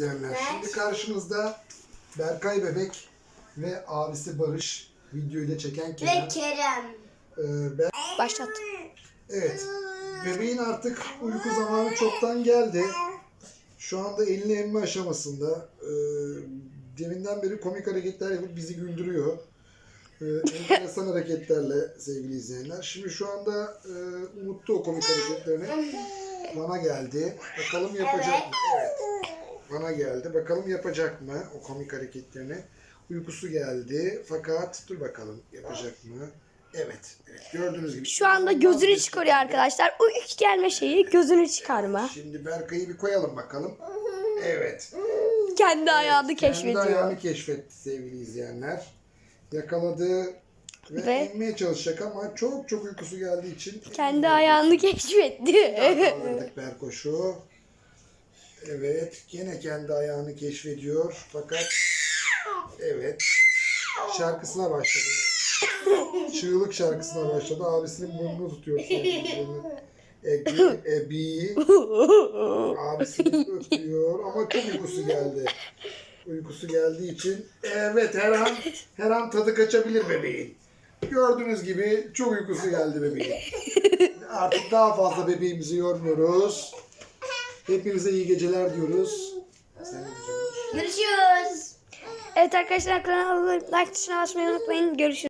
izleyenler. Şimdi karşınızda Berkay Bebek ve abisi Barış videoyu da çeken Ve Kerem. Kerem. Ee, ben- Başlat. evet. Bebeğin artık uyku zamanı çoktan geldi. Şu anda elini emme aşamasında. Ee, deminden beri komik hareketler yapıp bizi güldürüyor. Ee, enteresan hareketlerle sevgili izleyenler. Şimdi şu anda e, unuttu o komik hareketlerini. Bana geldi. Bakalım yapacak mı? Evet. Bana geldi. Bakalım yapacak mı o komik hareketlerini? Uykusu geldi. Fakat dur bakalım yapacak mı? Evet. evet. Gördüğünüz gibi. Şu anda gözünü çıkarıyor arkadaşlar. O ilk gelme şeyi gözünü çıkarma. Şimdi Berkay'ı bir koyalım bakalım. Evet. Kendi ayağını Kendi keşfediyor. ayağını keşfetti sevgili izleyenler. Yakaladı ve, Ve- emmeye çalışacak ama çok çok uykusu geldiği için Kendi ayağını keşfetti. Kaldırdık Berkoş'u. Evet. Gene kendi ayağını keşfediyor. Fakat evet. Şarkısına başladı. Çığlık şarkısına başladı. Abisinin burnunu tutuyor. Ebi, Ebi. Abisini öpüyor ama çok uykusu geldi. Uykusu geldiği için evet her an her an tadı kaçabilir bebeğin. Gördüğünüz gibi çok uykusu geldi bebeğin. Artık daha fazla bebeğimizi yormuyoruz. Hepinize iyi geceler diyoruz. Diyeceksin? Görüşürüz. evet arkadaşlar kanala like tuşuna basmayı unutmayın. Görüşürüz.